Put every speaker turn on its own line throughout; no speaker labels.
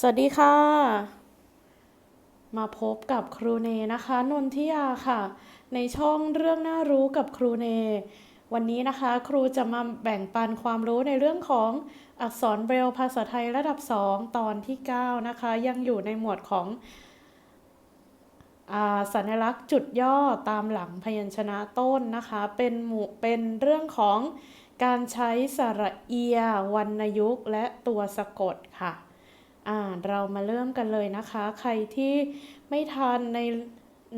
สวัสดีค่ะ มาพบกับครูเนนะคะนนทิยาค่ะ ในช่องเรื่องน่ารู้กับครูเน วันนี้นะคะ ครูจะมาแบ่งปันความรู้ในเรื่องของอักษรเบรลภาษาไทยระดับ 2 ตอนที่ 9 นะคะ ยังอยู่ในหมวดของอสัญลักษณ์จุดย่อตามหลังพยัญชนะต้นนะคะ เป็นหมู่เป็นเรื่องของการใช้สระเอีย วรรณยุกต์และตัวสะกดค่ะ อ่าเรามาเริ่มกันเลยนะคะ ใครที่ไม่ทันใน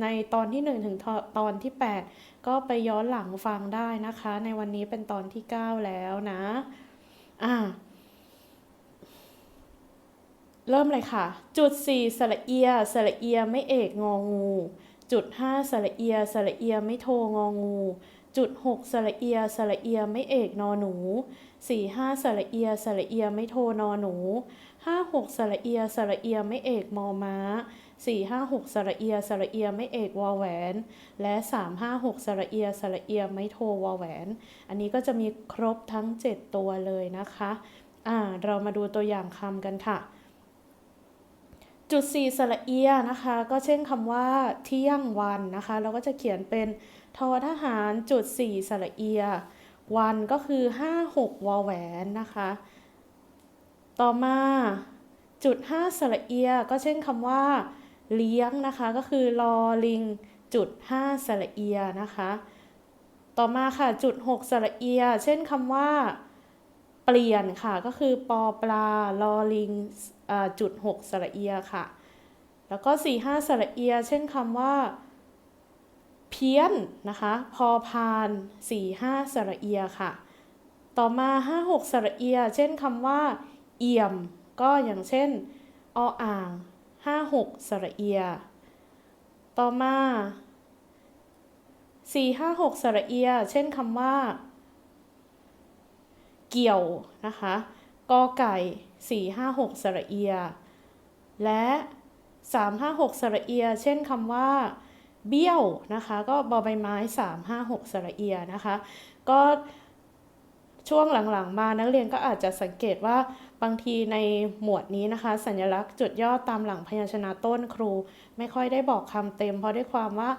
ในตอนที่ 1 ถึงตอนที่ 8 ก็ไปย้อนหลังฟังได้นะคะ ในวันนี้เป็นตอนที่ 9 แล้วนะอ่าเริ่มเลยค่ะ จุด 4 สระเอีย สระเอียไม่เอกงองู จุด 5 สระเอีย สระเอียไม่โทงองู จุด6สระเอียสระเอียไม่เอกนอหนู4 5สระเอียสระเอียไม่โทนอหนูห้าหกสระเอียสระเอียไม่เอกมอม้าสี่ห้าหกสระเอียสระเอียไม่เอกวอแหวน และสามห้าหกสระเอียสระเอียไม่โทวอแหวน อันนี้ก็จะมีครบทั้ง7ตัวเลยนะคะ อ่า เรามาดูตัวอย่างคำกันค่ะ จุดสี่สระเอียนะคะ ก็เช่นคำว่าเที่ยงวันนะคะ เราก็จะเขียนเป็นทอทหารจุดสี่สระเอีย วันก็คือห้าหกวอแหวนนะคะ ต่อมาจุด5สระเอีย ก็เช่นคำว่า เลี้ยงนะคะ ก็คือลอลิงจุด5สระเอียนะคะ ต่อมาค่ะจุด6สระเอีย เช่นคำว่า เปลี่ยนค่ะก็คือปอปลาลอลิงจุด6สระเอียค่ะ แล้วก็4 5สระเอีย เช่นคำว่า เพี้ยนนะคะพอพาน4 5สระเอียค่ะ ต่อมา5 6สระเอีย เช่นคำว่า เอี่ยม ก็อย่างเช่นออ่างห้าหกสระเอีย ต่อมาสี่ห้าหกสระเอีย เช่นคำว่า เกี่ยวนะคะกอไก่สี่ห้าหกสระเอีย และสามห้าหกสระเอีย เช่นคำว่า เบี้ยวนะคะก็บอใบไม้สามห้าหกสระเอียนะคะ ก็ช่วงหลังๆ มานักเรียนก็อาจจะสังเกตว่าบางทีในหมวดนี้นะคะ สัญลักษณ์จุดย่อตามหลังพยัญชนะต้นครู ไม่ค่อยได้บอกคำเต็ม เพราะด้วยความว่า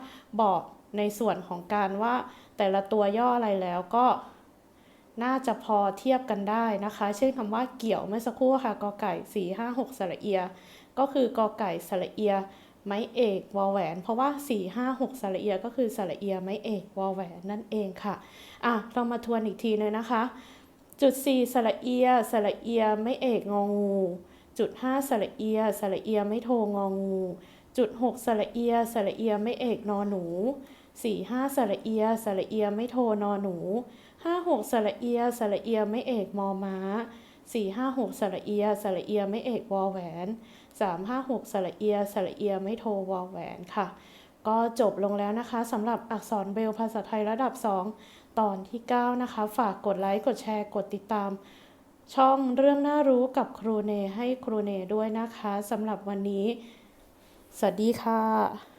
บอกในส่วนของการว่าแต่ละตัวย่ออะไรแล้วก็ น่าจะพอเทียบกันได้นะคะ เช่นคำว่าเกี่ยวเมื่อสักครู่ค่ะกอไก่สี่ห้าหกสระเอีย ก็คือกอไก่สระเอีย ไม้เอกวอแหวน เพราะว่า 4 5 6 สระเอียก็คือสระเอียไม้เอกวอแหวนนั่นเองค่ะอะเรามาทวนอีกทีเลยนะคะ จุด 4 สระเอีย สระเอียไม่เอกงองู จุด 5 สระเอีย สระเอียไม่โทงองู จุด 6 สระเอีย สระเอียไม่เอกนอหนู 4 5สระเอียสระเอียไม่โทนอหนู5 6สระเอียสระเอียไม่เอกมอม้า4 5 6สระเอียสระเอียไม่เอกวอแหวน3 5 6สระเอียสระเอียไม่โทวอแหวนค่ะ ก็จบลงแล้วนะคะสำหรับอักษรเบลภาษาไทยระดับ 2 ตอนที่ 9 นะคะ ฝากกดไลค์กดแชร์กดติดตาม ช่องเรื่องน่ารู้กับครูเนให้ครูเนด้วยนะคะสำหรับวันนี้ สวัสดีค่ะ